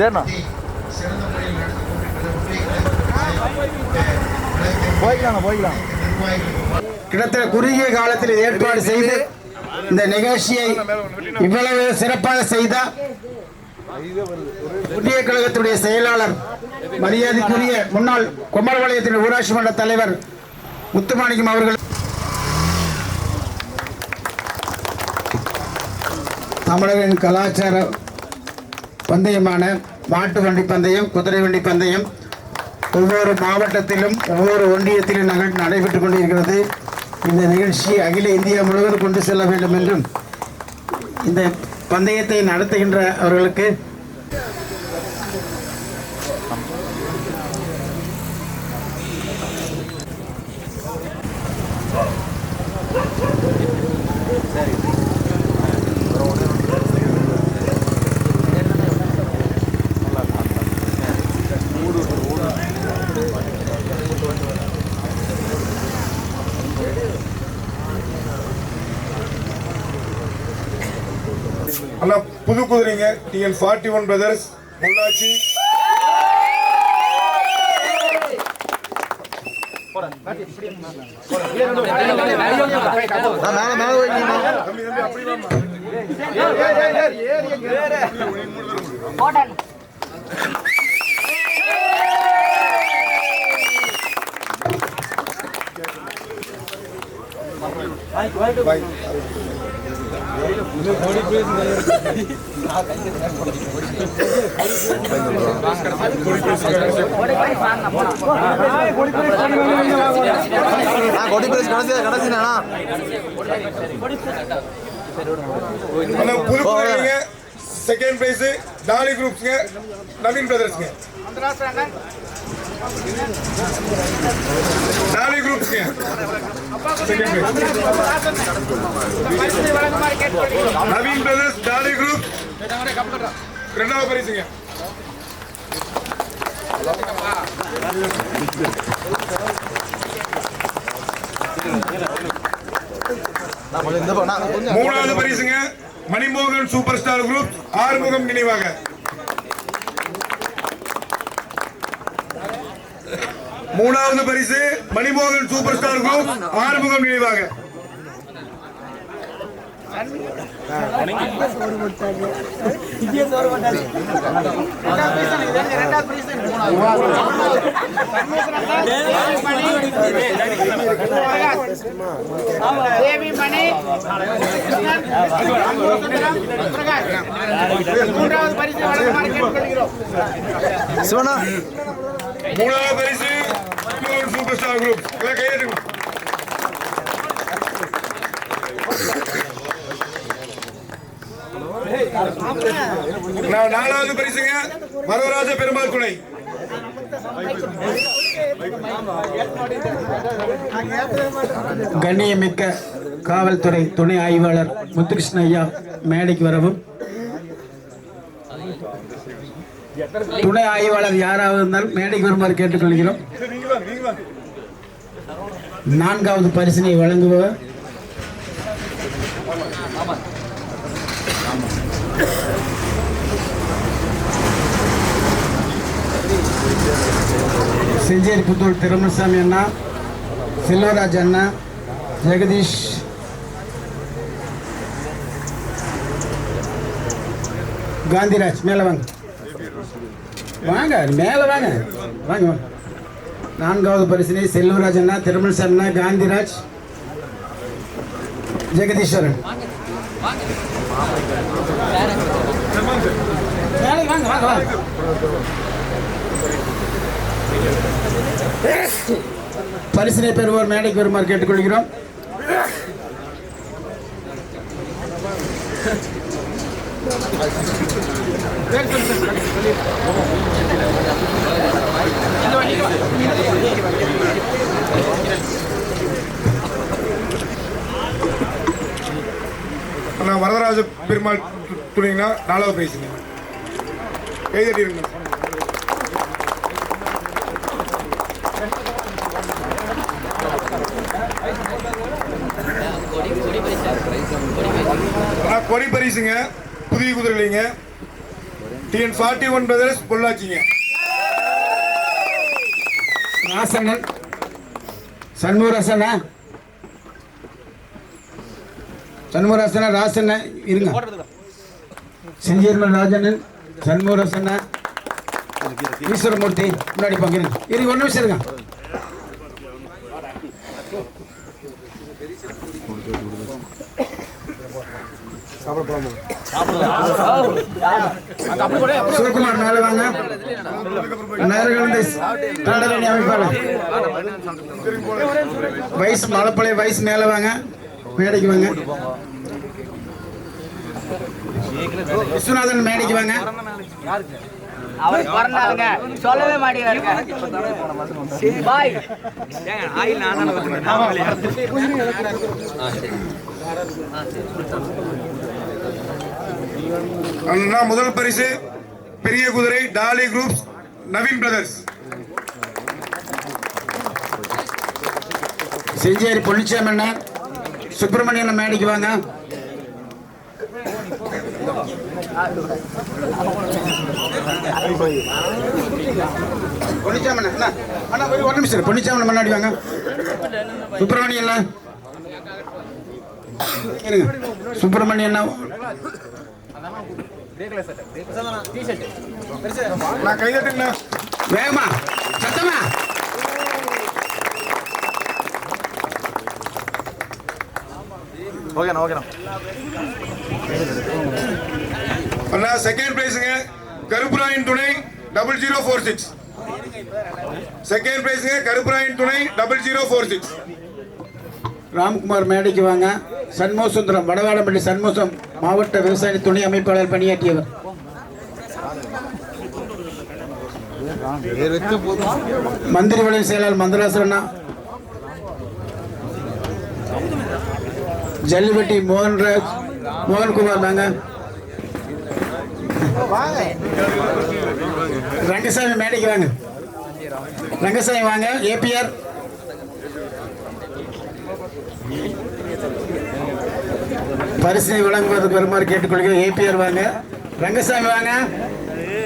சரிண்ணா போய்க்கலாம் கிட்டத்தட்ட குறுகிய காலத்தில் ஏற்பாடு செய்து இந்த நிகழ்ச்சியை இவ்வளவு சிறப்பாக செய்த புதிய கழகத்துடைய செயலாளர் மரியாதைக்குரிய முன்னாள் குமரபாளையத்தின் ஊராட்சி மன்ற தலைவர் முத்துமாணிக்கம் அவர்கள். தமிழரின் கலாச்சார பந்தயமான மாட்டு வண்டி பந்தயம் குதிரை வண்டி பந்தயம் ஒவ்வொரு மாவட்டத்திலும் ஒவ்வொரு ஒன்றியத்திலும் நகை நடைபெற்றுக் கொண்டிருக்கிறது. இந்த நிகழ்ச்சி அகில இந்தியா முழுவதும் கொண்டு செல்ல வேண்டும் என்றும் இந்த பந்தயத்தை நடத்துகின்ற அவர்களுக்கு அண்ணா புது குதிரைங்க. TN forty one brothers Pollachi. நான் கொடி பிரைஸ் கடைசி கடைசிண்ணா செகண்ட் பிரைஸ் டாலி குரூப்ஸ்ங்க Naveen பிரதர்ஸ்ங்க Dolly prize Naveen brothers Dolly group ரெண்டாவது பரிசுங்க மூணாவது பரிசுங்க மணிமோகன் சூப்பர் ஸ்டார் குரூப் ஆறுமுகம் நினைவாக. மூணாவது பரிசு மணிமோகன் சூப்பர் ஸ்டார் குரூப் ஆறுமுகம் நினைவாக. மூன்றாவது பரிசு மூணாவது பரிசு மணிமோகன் சூப்பர் ஸ்டார் குரூப் நான் நாலாவது பரிசுங்க. வரவராஜ பெருமாள் துணை கண்ணியமிக்க காவல்துறை துணை ஆய்வாளர் முத்துகிருஷ்ண ஐயா மேடைக்கு வரவும் துணை ஆய்வாளர் யாராவது இருந்தாலும் மேடைக்கு வருமாறு கேட்டுக்கொள்கிறோம். நான்காவது பரிசினை வழங்குபவர். செஞ்சேரி புத்தூர் திருமணசாமி அண்ணா செல்வராஜ் அண்ணா ஜெகதீஷ். காந்திராஜ் மேலே வாங்க. வாங்க மேலே வாங்க. வாங்க வாங்க. நான்காவது பரிசினை செல்வராஜ் அண்ணா திருமணசாமி அண்ணா காந்திராஜ் ஜெகதீஸ்வரன். மேலே வாங்க வாங்க வாங்க. பரிசினை பெறுவோர் மேடைக்கு வருமாறு கேட்டுக்கொள்கிறோம். அண்ணா வரதராஜ பெருமாள் துணிங்கன்னா நாலாவது பேசுங்க கை அண்ணா கொடி பரிசுங்க. புதிய குதிரைங்க டிஎன் ஃபார்ட்டி ஒன் பிரதர்ஸ் பொள்ளாச்சிங்க ராசனன் சண்முகராசனா சண்முகராசனா ராசன இருங்க. செஞ்சீர்மன் ராஜனன் சண்முகராசனா ஈஸ்வரமூர்த்தி முன்னாடி பார்க்குறேன் இருங்க ஒன்று ஒரு நிமிஷம் இருங்க. சிவகுமார் மேல வாங்க. நேரகலந்தை அமைப்பாளர். வயசு மலப்பழைய வயசு மேல வாங்க. மேடைக்கு வாங்க. விஸ்வநாதன் மேடைக்கு வாங்க. அவர் பிறந்தாருங்க சொல்லவே மாட்டேங்கிறாருங்க பாய் முதல் பரிசு பெரிய குதிரை Dolly groups Naveen brothers Senjeri Ponnichamy அண்ணன் சுப்பிரமணியன் மேடைக்கு வாங்க பொன்னிச்சாமி அண்ணா, அண்ணா, போய் ஒரு ஒரு நிமிஷம் இரு. பொன்னிச்சாமி அண்ணன் முன்னாடி வாங்க சுப்பிரமணியன் அண்ணா. சுப்பிரமணியன் நான் கைதட்டுங்கண்ணா. வேகமா. சத்தமா. ஓகேண்ணா ஓகேண்ணா அண்ணா செகண்ட் பிரைஸுங்க கருப்புராயின் துணை double zero four six second பிரைஸுங்க கருப்புராயின் துணை double zero four six Ramkumar மேடைக்கு வாங்க. சண்மோசுந்தரம் வடவாடம்பள்ளி சண்மோசம் சண்முகம் மாவட்ட விவசாய துணை அமைப்பாளர் பணியாற்றியவர். மந்திரி வளைய செயலாளர் மந்தராசரண்ணா ஜல்லிபட்டி மோகன்ராஜ் மோகன்குமார் வாங்க ரங்கசாமி மேடைக்கு வாங்க. ரங்கசாமி வாங்க. ஏபிஆர் பரிசனை வழங்குவதற்கு வருமாறு கேட்டுக்கொள்கிறேன். ஏபிஆர் வாங்க. ரங்கசாமி வாங்க.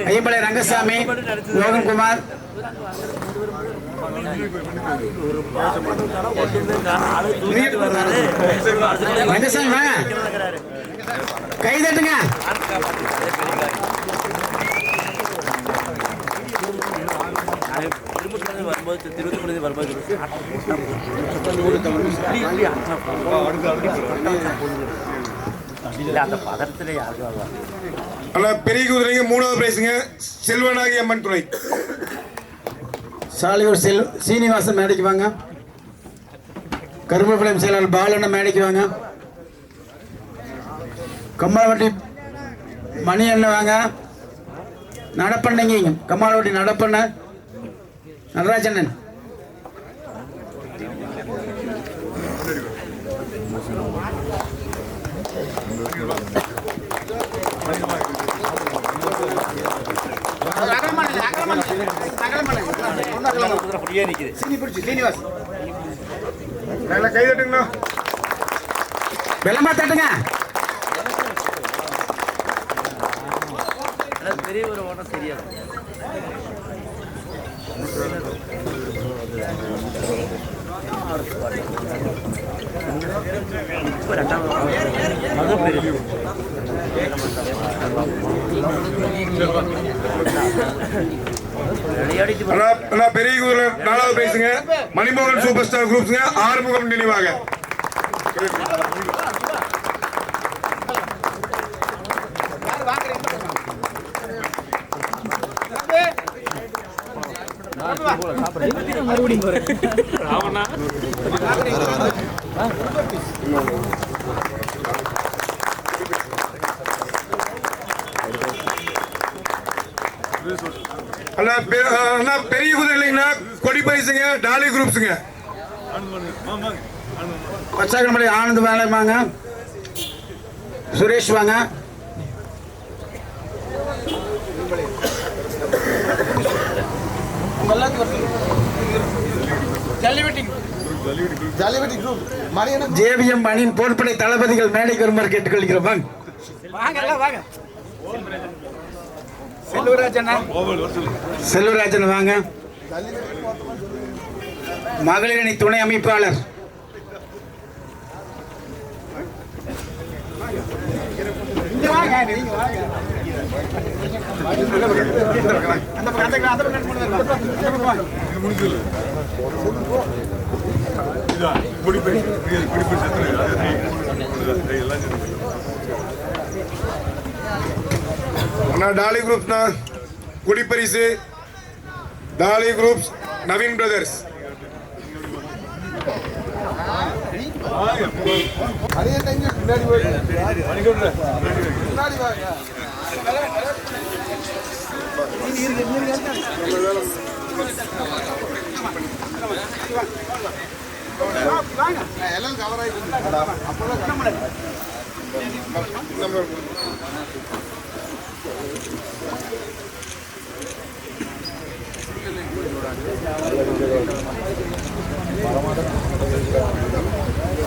ஐயம்பளை ரங்கசாமி மோகன்குமார். ரங்கசாமி வாங்க கை தட்டுங்க. அண்ணா பெரிய குதிரைங்க மூணாவது பிரைஸுங்க செல்வநாயகி அம்மன் துணை. சாலியூர் செல் சீனிவாசன் மேடைக்கு வாங்க. கருமபாளையம் செயலாளர் பாலண்ண மேடைக்கு வாங்க. கம்மாளவட்டி மணி அண்ணன் வாங்க. நடப்பண்ணைங்க கம்மாளவட்டி நடப்பண்ண நடராஜண்ணன் வெள்ளமா தட்டுங்க. பெரியவர் ஓட்டம் சரியா பெரிய நாலாவது பேசுங்க மணிமோகன் சூப்பர் ஸ்டார் குரூப்ஸுங்க ஆறுமுகம் நினைவாக. அண்ணா பெரிய குதிரை இல்லைங்கண்ணா. கொடி பைசுங்க டாலி குரூப்ஸுங்க. பச்சாக்கமலை ஆனந்த் வேலை வாங்க. சுரேஷ் வாங்க. ஜல்லிபட்டி குரூப் ஜேவிஎம் அணியின் போர்ப்படை தளபதிகள் மேடைக்கு வருமாறு கேட்டுக்கொள்கிறோம். வாங்க. வாங்க வாங்க. செல்வராஜன் வாங்க. மகளிர் அணி துணை அமைப்பாளர். அண்ணா டாலி குரூப்ஸ்ண்ணா குடிப்பரிசு. டாலி குரூப்ஸ் நவீன் பிரதர்ஸ் மணி பின்னாடி எல்லாம் கவர் ஆயிட்டு அப்பதான்